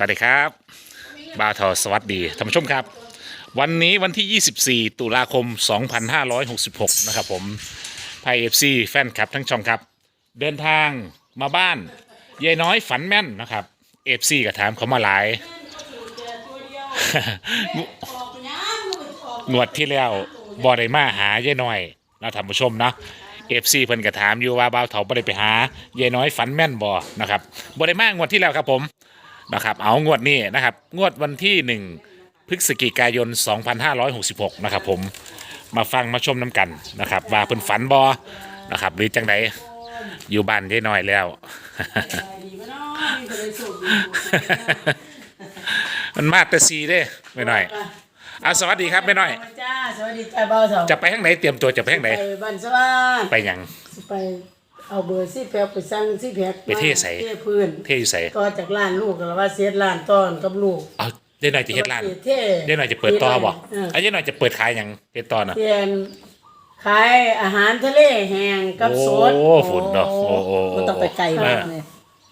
วัสดีครับ บาทอสวัสดีท่านผู้ชมครับ วันนี้วันที่ 24 ตุลาคม 2566 นะครับผมไพเอฟซีแฟนคลับทั้งช่องครับ เดินทางมาบ้านยายน้อยฝันแม่นนะครับเอฟซีก็ถามเขามาหลายงวดที่แล้วบอได้มาหายายน้อยนะท่านผู้ชมนะเอฟซีเพิ่นก็ถามอยู่ว่าบ่าวเถาบ่ได้ไปหายายน้อยฝันแม่นบ่นะครับบ่ได้มางวดที่แล้วครับผม นะครับ เอางวดนี้นะครับ งวดวันที่ 1 พฤศจิกายน 2566 นะครับผม มาฟังมาชมน้ำกันนะครับ ว่าเพิ่นฝันบ่นะครับ หรือจังไดอยู่บ้านยายน้อยแล้ว มันมาแต่ซีเด้ไม่น้อยเอาสวัสดีครับไม่น้อยจ้าสวัสดีจ้าเบาสองจะไปทางไหนเตรียมตัวจะไปทางไหนไปบ้านสว่างไปหยังไป เอาเบอร์ซี่แพกไปสั่งซี่แพกไปเทใส่ เทพื้นเท่อยู่ใส่ต่อจากร้านลูกแล้วว่าเสียร้านต้อนกับลูกเอาเดี๋ยวหน่อยจะเฮ็ดร้านเท่เดี๋ยวหน่อยจะเปิดต่อบ่เออไอ้เดี๋ยวหน่อยจะเปิดขายหยังเฮ็ดต่อนะเทียนขายอาหารทะเลแห้งกับสดโอ้ฝุ่นเนาะโอ้โอ้โอ้ มันต้องไปไกลมากเลย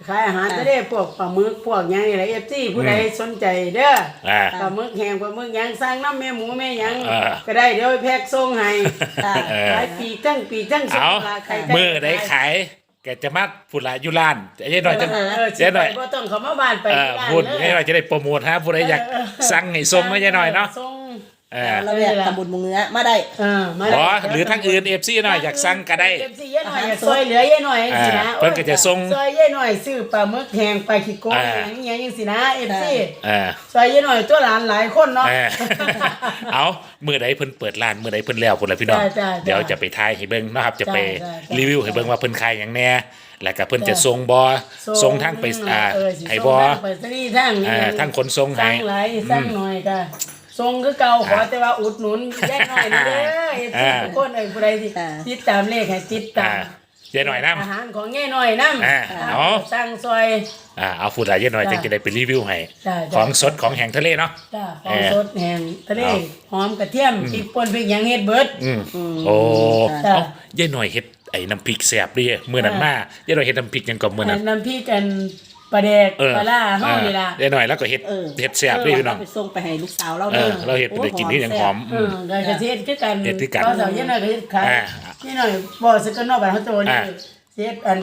ขายอาหารทะเลพวกปลาหมึกพวกหยังนี่แหละ FC ผู้ใดสนใจเด้ออ่า ปลาหมึกแห้งปลาหมึกหยังสั่งน้ำแม่หมูแม่หยังเออก็ได้เดี๋ยวไปแพ็คส่งให้ค่ะ เออ ขายปีกทั้งปีกทั้งสุเอาราไข่มือได้ขายแกจะมาพูดละอยู่ร้านไอ้เดี๋ยวหน่อยจะ เออเดี๋ยวหน่อยบ่ต้องเขามาบ้านไปเออที่ร้านพูดเลยให้หน่อยจะได้โปรโมทฮะผู้ใดอยากสั่งให้ส่งให้ยายหน่อยเนาะ ส่งเออเราอยากทำบุญมุงเนื้อมาได้เออมาอ๋อหรือทางอื่น FC หน่อยอยากสั่งก็ได้เอฟซีเย่หน่อยอยากซอยเหลือเย่หน่อยสินะอ่าเพิ่นก็จะส่ง ซอยเย่หน่อยซื้อปลาหมึกแห้งปลาขี้โกงอ่าอย่างเงี้ยยังสินะเอฟซีเออซอยเย่หน่อยตัวหลานหลายคนเนาะเออเอามือใดเพิ่นเปิดร้านมือใดเพิ่นแล้วพุ่นล่ะพี่น้องจ้าจ้าจ้าเดี๋ยวจะไปทายให้เบิ่งนะครับจะไปจ้าจ้ารีวิวให้เบิ่งว่าเพิ่นขายหยังแน่แล้วก็เพิ่นจะจ้าส่งบ่ส่งทางไปอ่าเออสิให้ส่งบ่ทางไปสนีย์ทางอ่าทางขนส่งให้ สั่งหลายสั่งหน่อยก็ ส่งคือเก่าขอแต่ว่าอุดหนุนแยกหน่อยนะเด้อเอฟซีอ่าทุกคนเอ้ยผู้ใดที่อ่าติดตามเลขให้ติดตาอ่ามเจ๊หน่อยนํอาหารของแง่หน่อยน้ำอ่าเนาะสั่งซอยอ่าเอาฟูดหลายเจ๊หน่อยจ้าจึงจะได้ไปรีวิวให้จ้าจ้าของสดของแห่งทะเลเนาะจ้าขเอองอสดแห้งทะเลเอาหอมกระเทียมพริกป่นพริกหยังเฮ็ดเบิดอืมโอ้จ้าเอ้าเจ๊หน่อยเฮ็ดไอ้น้ำพริกแซ่บดิมื้อนั้นมาเจ๊หน่อยเฮ็ดน้ำพริกหยังก็มื้อนั้นน้ำพริกกัน ปลาแดกเออปลาล่าเฮานี่ล่ะเจ๊หน่อยแล้วก็เฮ็ดเออ เฮ็ดแซ่บดิพี่น้องเอาไปส่งไปให้ลูกสาวเราเอเด้อเราเฮ็ดเป็นได้กินนี่ยังหอมเออได้กระเทียมคือกันเฮ็ดคือกันก็เสาเย็นหน่อยก็เฮ็ดขายอ่านี่หน่อยบ่สึกกันนอกบ้านเฮาโตนี่อ่า เฮ็ดอัน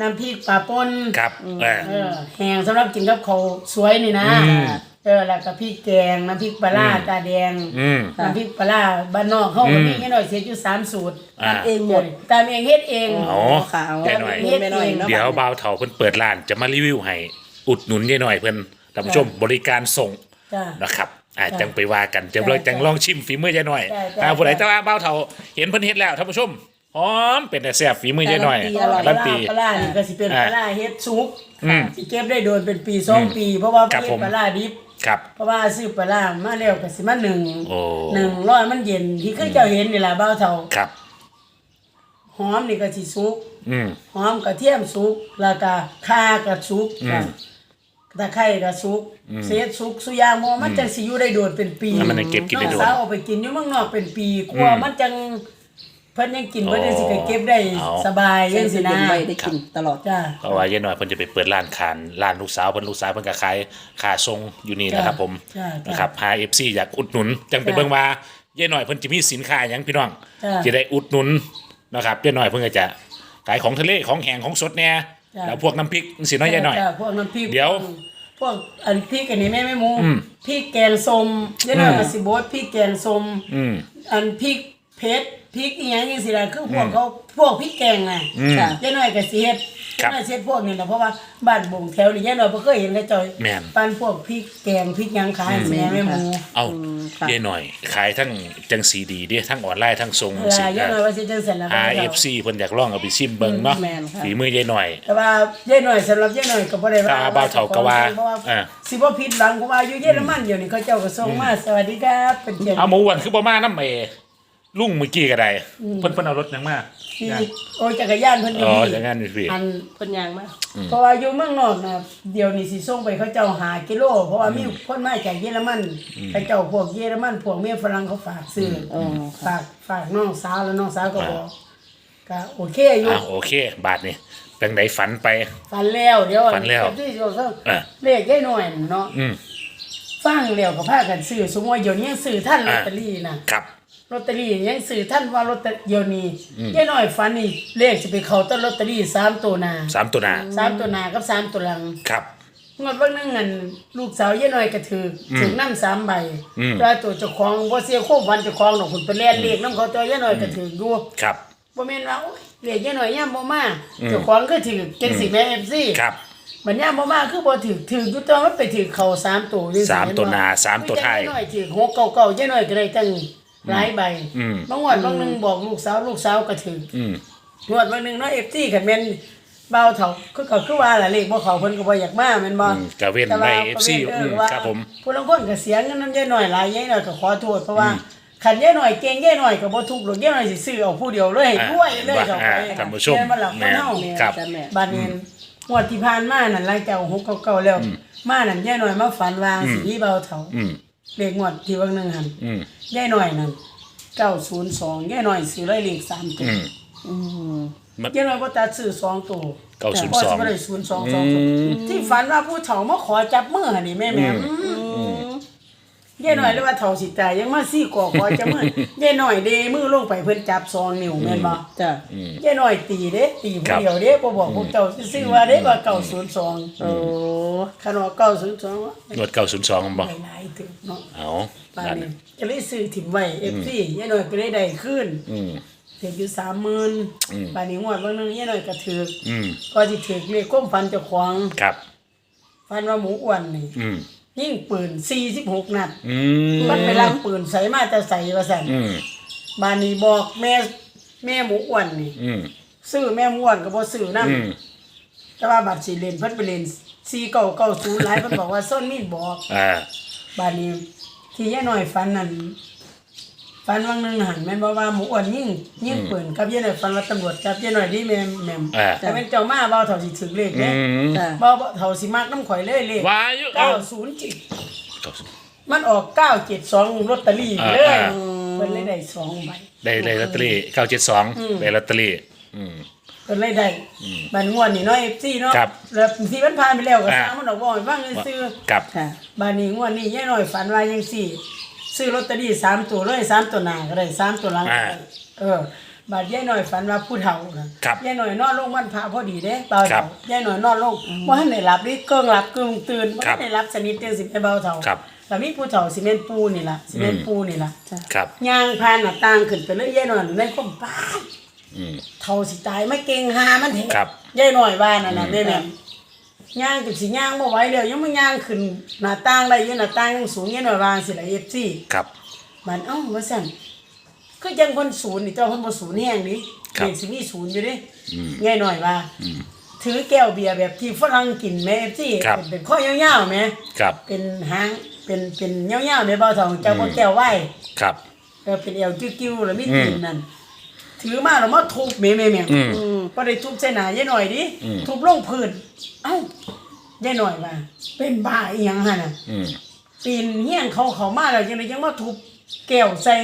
น้ำพริกปลาป่นครับเออ เออแห้งสำหรับกินกับข้าวสวยนี่นะอืม เออแล้วก็พริกแกงน้ำพริกปลาร้าตาแดงอืม น้ำพริกปลาร้าบ้านนอกเฮาก็มีอืมแค่หน่อยเสียอยู่สามสูตรอ่า เองหมด ตามเองเฮ็ดเองอ๋อ ค่ะเอาแน่หน่อยบุญไม่น้อยเนาะเดี๋ยวบ่าวเถาเพิ่นเปิดร้านจะมารีวิวให้อุดหนุนยายหน่อยเพิ่นท่านผู้ชมบริการส่งจ้า นะครับอ่าจ้ะจังไปว่ากันจะลองจ้ะจังลองชิมฝีมือยายหน่อยจ้ะจ้ะ อ่าผู้ใดแต่ว่าบ่าวเถาเห็นเพิ่นเฮ็ดแล้วท่านผู้ชมหอมเป็นแต่แซ่บฝีมือยายหน่อยการันตีอร่อยการันตีปลาร้านี่ก็สิเป็นอ่าปลาร้าเฮ็ดซุปอืมสิเก็บได้โดนเป็นปีสองปี เพราะว่าครับเฮ็ผดมปลาร้าดิบ ครับ เพราะว่าซื้อปลาร้ามาแล้วก็สิมาหนึ่งโอ้ หนึ่งร้อยมันเย็นที่เคยเจ้าเห็นนี่ล่ะเบ้าเท่าครับ หอมนี่ก็สิสุก อืม หอมกระเทียมสุกแล้วก็ข่าก็สุกอืมตะไคร้ก็สุก เศษสุกสุยางบ่มันจังสิอยู่ได้โดนเป็นปีแล้วมันจะเก็บกินได้โดนองสาวเอาไปกินอยู่เมืองนอกเป็นปีกลัวอืม มันจัง เพิ่นยังกินเพิ่นยังสิโอ้ก็เก็บได้เอา สบายเย็จันงสิสินะนะไว้ได้กินตลอด จ้าเพราะว่ายายหน่อยเพิ่นจะไปเปิดร้านขานร้านลูกสาวเพิ่นลูกสาวเพิ่นก็ขายขาทรงอยู่นี่นะครับ ผมจ้ะจ้ะนะครับหา FC อยากอุดหนุนจังไปจ้ะเบิ่งว่ายายหน่อยเพิ่นจะมีสินค้าหยังพี่น้องจ้ะจะได้อุดหนุนนะครับยายหน่อยเพิ่นก็จะขายของทะเลของแห้งของสดแน่จ้ะ แล้วพวกน้ำพริกสิเน้อยยายหน่อย จ้ะพวกน้ำพริกเดี๋ยวพวกอันพริกอันนี้แม่ไม่หมูอืมพริกแกงส้มยายหน่อยก็สิบดพริกแกงส้มอืม อันพริก เผ็ดพริกอีหยังจังซี่ล่ะคือพวกเขาพวกพริกแกงน่ะอืมค่ะยายหน่อยก็สิเฮ็ดครับยายหน่อยสิเฮ็ดพวกนี้นะเพราะว่าบ้านบ่งแถวนี่ยายหน่อยบ่เคยเห็นเขาเจ้าแม่นปั้นพวกพริกแกงพริกหยังขายแม่แม่หมูเอาค่ะยายหน่อย ขายทั้งจังสีดีเด้ทั้งออนไลน์ทั้งทรงเวสิลายายหน่อยว่าสิจังซั่นล่ะ RFC เพิ่นอยากลองเอาไปชิมเบิ่งเนาะแม่นค่ะ ฝีมือยายหน่อย แต่ว่ายายหน่อยสำหรับยายหน่อยก็บ่ได้ว่าตาบ่าวเฒ่าก็ว่าเพระอ่า สิบ่ผิดหวังเพราะว่าอยู่เยอรมันอยู่นี่เขาเจ้าก็ส่งมาสวัสดีครับเป็นเกียรติเอาหมูอ้วนคือบ่มาน้ำเอ ลุงเมื่อกี้ก็ได้เพิ่นเพิ่นเอารถหยังมาที่โอ้ยจักรยานเพิ่นออ๋ยู่อนี่อย่างนั้นนี่พี่อันเพิ่นยางมาเพราะว่าอยู่เมืองนอกนะเดี๋ยวนี้สิส่งไปเขาเจ้าหากิโล เพราะว่ามีคนมาจากเยอรมันเขาเจ้าพวกเยอรมันพวกเมียฝรั่งเขาฝากซื้อออ๋อฝากฝากน้องสาวแล้วน้องสาวก็บอกก็โอเคอยู่ อ่าโอเค บาทนี่จังไดฝันไปฝันแล้วเดี๋ยวฝันแล้วที่เราเพิ่งอะ เลขได้หน่อยเนาะอืม ฟังแล้วก็พากันซื้อสมมติว่าเดี๋ยวนี้ยังซื้อท่านลอตเตอรี่นะครับ ลอตเตอรี่ยังซื้อท่านว่าลอตเตอรี่เดี๋ยวนี้ยายน้อยฝันนี่เลขจะไปเข้าต้นลอตเตอรี่สามตัวหนาสามตัวหนาสามตัวหนากับสามตัวหลังครับงวดวันหนึงเงินลูกสาวยายน้อยก็ถืออถึงน้ำสามใบอืมแล้วตัวเจ้าของบ่เสียโคบวันเจ้าของดอกคุณไปแล่นเลขน้ำเขาตัวยายน้อยก็ถืออยู่ครับบ่แม่นว่าโอ้ยเลขยายน้อยย่ำบ่มาเจ้าของก็ถือจังสิแม่ FC ครับมันย่ำบ่มาคือบ่ถือถืออยู่ตัวมันไปถือเข้าสามตัวจังซี้สามตัวหน้าสามตัวท้ายยายน้อยถือหกเก้าเก้ายายน้อยก็ได้ตั้ง หลายใบอืม บางวันบางหนึงบอกลูกสาวลูกสาวก็ถืออืม งวดบางหนึงเนาะ FC กันแม่นเบาเฒ่าคือก็คือว่าล่ะเลขบ่เข้าเพิ่นก็บ่อยากมาแม่นบ่อืมก็เว้นแต่ว่าไว้ FC ก็อืว้นมเว่าครับผม ผู้ลางคนก็เสียเงินนำยายน้อยหลายยายน้อยก็ขอโทษเพราะว่าคันยายน้อยเก่งยายน้อยก็บ่ทุกข์หรอกยายน้อยสิซื้อเอาผู้เดียวเลยอ่าด้วยเลยเข้าไปอ่าท่านผู้ชมแม่นบ่ล่ะแม่คนนเฮาเนี่ยครับจ้ะแม่บัดนี้งวดที่ผ่านมานั่นหลังจาก6 9 9แล้ว มานั่นยายน้อยมาฝันว่าสิมีเบาเฒ่าอืม เลขงวดที่วันหนึงหั่นอืมยายน้อยนั่น902ยายน้อยซื้อได้เลข3ตัวอืม อืมมันยายน้อยบ่ตัดซื้อสองตัวเก้าศูนย์พอสองสิบ่ได้02 2ที่ฝันว่าผู้เฒ่ามาขอจับมือหั่นนี่แม่แม่อืม ยายน้อยเลยว่าเฒ่าสิตายยังมาซี่กอขอจับมือยายน้อยเด้มือลงไปเพิ่นจับสองนิ้วแม่นบ่จ้ะยายน้อยตีเด้ตีครัผู้บเดียวเด้บ่บอกพวกเจ้าซื่อๆว่าเด้ว่า902โอ้คันว่า902ว่างวดเก้าศูนย์สองบ่หลายๆตึกเนาะเอาปานนั่นนี้ก็เลยซื้อถิ่มไว้ FC ยายน้อยก็ได้ได้ขึ้นอืมถืออยู่30,000ปานนี้งวดเบิ่งนึงยายน้อยก็ถืออืมก็สิถือเลขความฝันเจ้าของครับฝันว่าหมูอ้วนนี่อืม ยิงปืน46นัด อืมมันไปรับปืนใส่มาแต่ใส่ว่าซั่นอืมบานนี้บอกแม่แม่หมูอ้วนนี่อืมซื้อแม่หมูอ้วนก็บ่ซื้อนำอืมแต่ว่าบัตรสิเล่นเพิ่นไปเล่น4990หลายเพิ่นบอกว่าส้นมีดบอก อ่า บานนี้ที่ยายน้อยฝันนั่น ฝันวังหนึงหันแม่นบ่ว่าหมูอ้วนยิงยิงปืนกับยายน้อยฝันว่าตำรวจจับยายน้อยดิแม่แม่มอ่าแต่เป็นเจ้ามาเบาเท่าสิถึกเลขอืเด้มจ้ะบ่บ่เท่าสิมักน้ำข่อยเลยเลขวายุเอา90จิมันออก972ลอตเตอรี่เลยอ่าเพิ่นเลยได้สองใบ ได้ได้ลอตเตอรี่เก้าเจ็ดสองได้ลอตเตอรี่อืมเพิ่นเลยได้บันงวดนี่เนาะ FC เนาะครับแล้วที่มันผ่านไปแล้วก็อ่า สร้างมันออกบ่ให้ฟังซื่อกับ ค่ะๆบัดนี้งวดนี้ยายน้อยฝันว่าจังซี่ ซื้อลอตเตอรี่สามตัวเลยสามตัวหน้าก็ได้สามตัวหลังก็ได้เออบัดยายน้อยฝันว่าผู้เฒ่าน่ะครับยายน้อยนอนลงวันพระพอดีเด้เบาครัเฒ่าบยายน้อยนอนลงบ่ทันได้หลับดิเกิ้งหลับกึ่งตื่นบ่ครัทับนได้หลับสนิทจังสิไปเบาเฒ่าครับแล้วมีผู้เฒ่าสิแม่นปู่นี่ล่ะสิแม่นปู่นี่ล่ะจ้ะครับ ย่างผ่านหน้าต่างขึ้นไปเลยยายน้อยในความป้าดอืม เท่าสิตายไม่เก่งหามันเถอะครับ ยายหน่อยบ้านนั่นน่ะแม่แม่ ย่างจุดสิย่างบ่ไหวแล้วยังไม่ย่างขึ้นหน้าต่างได้อยังหน้าต่างยังสูงยายหน่อยบ้านสิละ FC ครับ มันเอ้าว่าซั่นคือจังคนศูนย์นี่เจ้าคนบ่ศูนย์แห้งนี่ครับเด็กสิมีศูนย์อยู่เด้ยายหน่อยว่าถือแก้วเบียร์แบบที่ฝรั่งกินแม่ FC ครับ เป็นเป็นข้อยาวๆแม่ครับ เป็นหางเป็นเป็นยาวๆแม่บ่าวทองเจ้าบ่แก้วไว้ ครับ เออเป็นเอวกิ้วๆแล้วมีตีนนั่น ถือมาแล้วมาทุบแม่แม่แม่อืม อืม ก็ได้ทุบใส่หน้ายายหน่อยดิอืม ทุบลงพื้นเอ้ายายหน่อยว่าเป็นบ้าอีหยังหั่นน่ะ อืมปีนเฮี้ยงเขาเขามาแล้วจังไดยังมาทุบแก้วใส่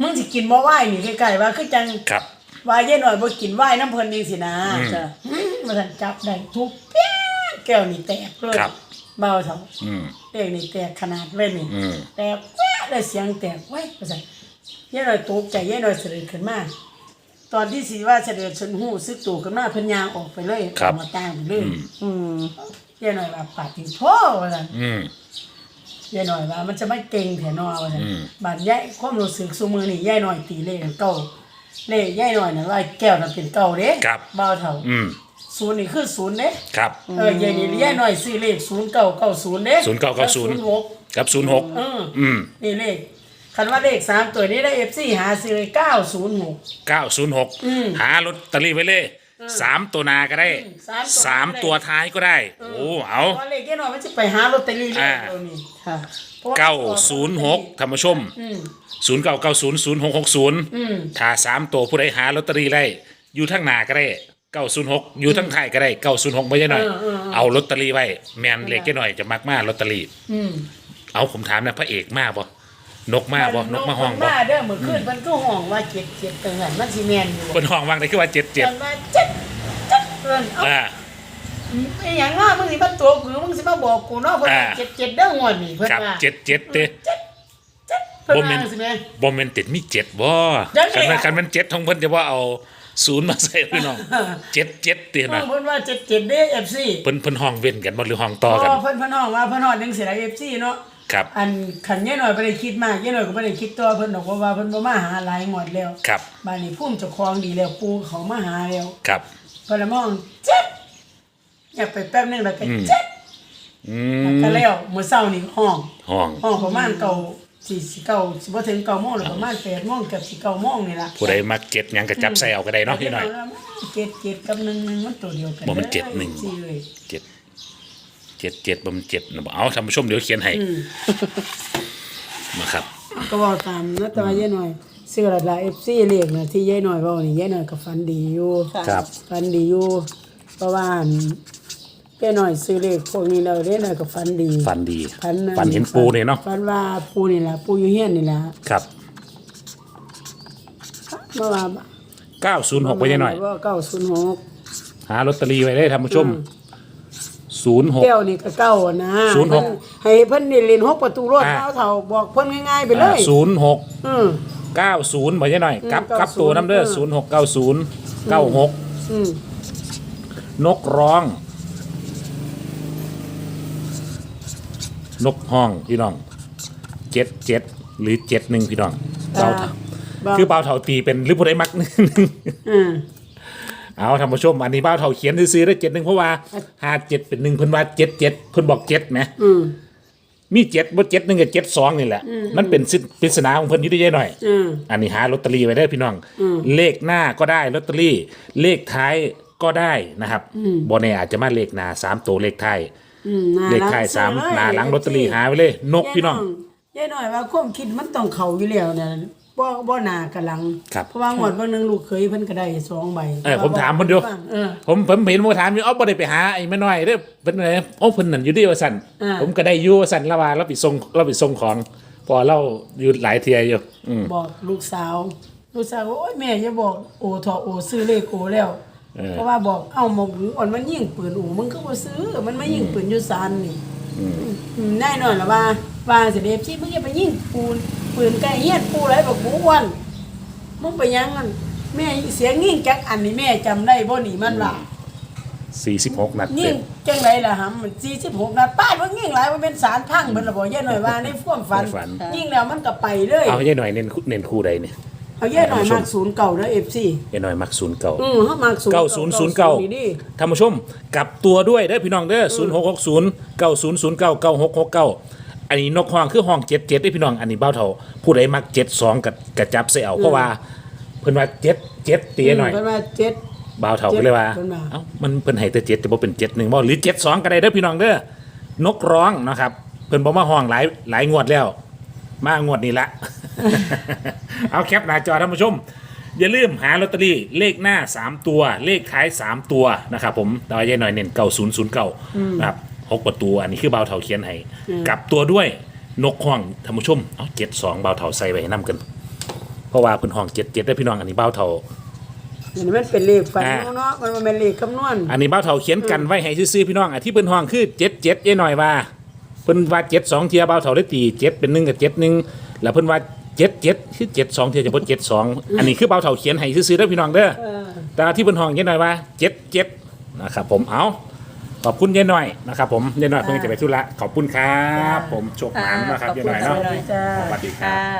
มึงสิกินบ่ไหว้นี่ใกล้ๆว่าคือจังครับ ว่ายายหน่อยบ่กินไหว้น้ำเพิ่นจังสินะอืมจ้ะอืมมาสั่นจับได้ทุบแป๊ะแก้วนี่แตกเลยครับ เบาเท่าอืม เด็กนี่แตกขนาดเลยนี่อืม แตกแป๊ะได้เสียงแตกไว้ว่าซั่นยายหน่อยตกใจยายหน่อยเสด็จขึ้นมา ตอนที่สีว่าเสด็จชนหูซึกตู่ขึ้นมาเพิ่นยางออกไปเลยครับ ออกมาต่างไปเลยอืมยายหน่อยว่าปาดติพ่อว่าซั่นอืม ยายหน่อยว่ามันจะไม่เก่งแถนอว่าซั่นอืม บาดยายความรู้สึกซุมือนี่ยายหน่อยตีเลขเก้าเลขยายหน่อยน่ะว่าแก้วน่ะเป็นเก้าเด้ครับเบาเท่าอืม ศูนย์นี่คือศูนย์เด้ครับ เออยายนี่ยายหน่อยซื้อเลขศูนย์เก้าเก้าศูนย์เด้0990 กับ06กับศูนย์หกเออ อืม นี่เลข คันว่าเลขสามตัวนี้ได้เอฟซีหาซื้อเลยเก้าศูนย์หกเก้าศูนย์หก อืมหาลอตเตอรี่ไว้เลยสามตัวหนาก็ได้สามตัวสามตัวท้ายก็ได้ โอ้เอา เพราะเลขแค่น้อยมันจะไปหาลอตเตอรี่เลขอ่าเดียวนี่ค่ะพระว่เก้าศูนย์หกธรรมชม อืมศูนย์เก้าเก้าศูนย์ศูนย์หกหกศูนย์อืมถ้าสามตัวผู้ใดหาลอตเตอรี่ได้ อยู่ทั้งหนาก็ได้เก้าศูนย์หกอยู่ทั้งท้ายก็ได้เก้าศูนย์หกไม่ใช่หน่อยเออเออเออเอาลอตเตอรี่ไว้ แมนเล็กแค่หน่อยจะมักมากลอตเตอรี่ อืมเอาผมถามนะพระเอกมากบ่ นกมากบ่นกมาห้องบ่มาเด้อเมื่อคืนมันก็ห้องว่าเจ็ดเจ็ดตังหันมันสิแมนอยู่บนห้องว่างได้คือว่าเจ็ดเจ็ดจังว่าเจ็ดเจ็ดเอิ้นเอ้าอ่า ไอ้หยังว่ามึงสิมาตัวกูมึงสิมาบอกกูเนาะเพิ่นว่าอ่า เจ็ดเจ็ดเด้องวดนี่เพิ่นครับว่าเจ็ดเจ็ดเด้ เพิ่นบ่แม่ว่าน สิแม่บ่แม่นติดมีเจ็ดบ่ยังไงคันมันอะคันมันเจ็ดของเพิ่นจะว่าเอาศูนย์มาใส่พี่น้องเจ็ดเจ็ดเตียนะเพิ่นว่าเจ็ดเจ็ดเด้ FC เพิ่นเพิ่นห้องเว้นกันบ่หรือห้องต่ออ๋กันอเพิ่นเพิ่นน้องว่าเพิ่นฮอดจังสิได้ FC เนาะ ครับ อันขันยายหน่อยบ่ได้คิดมากยายหน่อยก็บ่ได้คิดตัวเพิ่นดอกว่าว่าเพิ่นบ่มาหาหลายงวดแล้วครับ บ้านนี้ภูมิเจ้าของดีแล้วปู่เขามาหาแล้วครับ เพิ่นละมองเจ็บอยากไปแป๊บนึงแล้วก็เจ็บอืแล้วมก็แล้วมื้อเช้านี่ห้อง ห้อง ห้องประมาณเก้าสี่สิเก้าสิบ่ถึงเก้าโมงหรอกประมาณแปดโมงเกือบสิเก้าโมงนี่ล่ะผู้ใดมักเจ็ดหยังก็จับใส่เอาก็ได้เนาะพี่หน่อย เจ็ดเจ็ดกับหนึ่งหนึ่งมันตัวเดียวกันบ่มันเจ็ดหนึ่ง สี่เลย เจ็ด เจ็ดเจ็ดบ่มันเจ็ดนะบ่เอาท่านผู้ชมเดี๋ยวเขียนให้อืมนะครับ ก็เว้าตามนะแต่ว่ายายหน่อยซื้อละละ FC เลขน่ะที่ยายหน่อยเว้านี่ยายหน่อยก็ฝันดีอยู่ค่ะครับฝันดีอยู่เพราะว่าอันยายหน่อยซื้อเลขพวกนี้แล้วยายหน่อยก็ฝันดีฟันดีฝันฟันเห็นปูเนี่ยเนาะฝันว่าปูนี่ล่ะปูอยู่เฮียนนี่ล่ะครับเมื่อวาน906ไว้หน่อยว่าเก้าศูนย์หกหาลอตเตอรี่ไว้ได้ท่านผู้ชม แก้ว06นี่ก็เก้าอะนะศูนย์หกเพิ่ให้เพิ่นนี่เล่นหกประตูรถอ่าเอาเท่าบอกเพิ่นง่ายๆไปเลยศูนย์หกอืม เก้าศูนย์บ่ใช่หน่อยกลับอืมกลับตัวน้ำเด้อเออศูนย์หกเก้าศูนย์เก้าหกอืม นกร้อง นกห้องพี่น้องเจ็ดเจ็ดหรือเจ็ดหนึ่งพี่น้องเบาเถาบอกคือเบาเถาตีเป็นหรือผู้ใดมักหนึ่ง อืม เอาท่านผู้ชมอันนี้เบาเถาเขียนซื้อๆได้เจ็ดหนึ่งเพราะว่าห้าเจ็ดเป็นหนึ่งเพิ่นว่าเจ็ดเจ็ดเพิ่นบอกเจ็ดไหมอืมมีเจ็ดบ่เจ็ดหนึ่งกับเจ็ดสองนี่แหละ มันเป็นสิปริศนาของเพิ่นอยุ่ได้หน่อย อืม อันนี้หาลอตเตอรี่ไว้ได้พี่น้องอืมเลขหน้าก็ได้ลอตเตอรี่ เลขท้ายก็ได้นะครับบนเน่อาจจะมาเลขหน้าสามตัวเลขท้ายอืมน่เลขท้ายสามหน้าหลังลอตเตอรี่หาไว้เลย นกพี่น้อง ยายหน่อยว่าความคิดมันต้องเข้าอยู่แล้วเนี่ย บ่บ่หน้ากับหลัง ครับเพราะว่างวดเบิ่งหนึงลูกเคยเพิ่นก็ได้สองใบเออผมถามเพิ่นอยู่ เออ ผมผมเห็นโมถามอยู่เอ้าบ่ได้ไปหาไอ้แม่น้อยเด้อเพิ่นไหนโอ้เพิ่นนั่นอยู่ดีว่าสั่นอ่า ผมก็ได้อยู่ว่าสั่นละว่าเราไปส่งเราไปส่งของเพอเราอยู่หลายเที่ยอยู่อืม บอกลูกสาว ลูกสาวว่าโอ้ยแม่อย่าบอกโอทอโอซื้อเลขโอแล้ว เออ เพราะว่าบอกเอ้าหมกหูอ่อนมันยิงปืนอูมึงก็บ่ซื้อ มันมายิงปืนอยู่ซานนี่อืมแน่นอนล่ะว่าว่าสิเดฟซี่มึงอย่าไปยิงปูน ปืนใกล้เฮียนปูไรบอกบูอ้วนมึงไปยังกันแม่เสียงยิงจักอันนี้แม่จำได้บ่นี่มันว่า46นัดยิเต็งมจังไดล่ะหำมัน46นัดป้าดว่ายิงหลายว่าเป็นสารพังเบิดละบ่ย่าหน่อยว่าในฟ้วมฝันฝัน ยิงแล้วมันก็ไปเลยเอายายหน่อยเน้นเน้นคู่ใดเนี่ยเอาย่าหน่อยมากศูนย์เก่าเด้อ FC ยายหน่อยมักศูนย์เก่า อืมเฮามากศูนย์เก้าศูนย์ศูนย์เก้านี่ดิท่านผู้ชมกลับตัวด้วยเด้อพี่น้องเด้อศูนย์หกหกศูนย์เก้าศูนย์ศูนย์เก้าเก้าหกหกเก้า อันนี้นกห้องคือห้องเจ็ดเจ็ดได้อพี่น้องอันนี้เบ้าเท่าผู้ใดมักเจ็ดสองกับกระจับใส่เอาเพราะว่าเพิ่นว่าเจ็ดเจ็ดตีหน่อยเพิ่นว่าเจ็ดเบ้าเท่าก็เลยว่าเพิ่นว่าเอ้ามันเพิ่นให้แต่เจ็ดแต่บ่เป็นเจ็ดหนึ่งบ่หรือเจ็ดสองก็ได้เด้อพี่น้องเด้อนกร้องนะครับเพิ่นบ่มาห้องหลายหลายงวดแล้ว มางวดนี้ละเอาแคปหน้าจอท่านผู้ชม อย่าลืมหาลอตเตอรี่เลขหน้า 3 ตัว เลขท้าย 3 ตัวนะครับผมดาวยายหน่อยเน้นเก้าศูนย์ศูนย์เก้านะครับ หกประตู อันนี้คือเบาเถาเขียนให้กลับตัวด้วยนกห้องท่านผู้ชมเอาเจ็ดสองเบาเถาใส่ไว้ให้นํกัน เพราะว่าเพิ่นห้องเจ็ดเจ็ดได้อพี่น้องอันนี้เบาเถาอันนี้มันเป็นเลขฝันอ่าเนาะมันบ่แม่นเลขคำนวณอันนี้เบาเถาเขียนกันไว้ให้ซื่อๆพี่น้องอะที่เพิ่นห้องคือเจ็ดเจ็ดยายหน่อยว่าเพิ่นว่าเจ็ดสองเทียเบาเถาได้ตีเจ็ดเป็นหนึ่งกับเจ็ดหนึ่งแล้วเพิ่นว่าเจ็ดเจ็ดคือเจ็ดสองเทียจะเพิ่นเจ็ดสองอันนี้คือเบาเถาเขียนให้ซื่อๆเด้อพี่น้องเด้อเออแต่ที่บนห้องยายหน่อยว่าเจ็ดเจ็ดนะครับผมเอา ขอบคุณยายหน่อยนะครับผมยายหน่อยเพิ่งจะไปธุระขอบคุณครับ ผมโชคหมานนะครับยายหน่อยเนาะขอบคุณจ้าสวัสดีครับ ค่ะ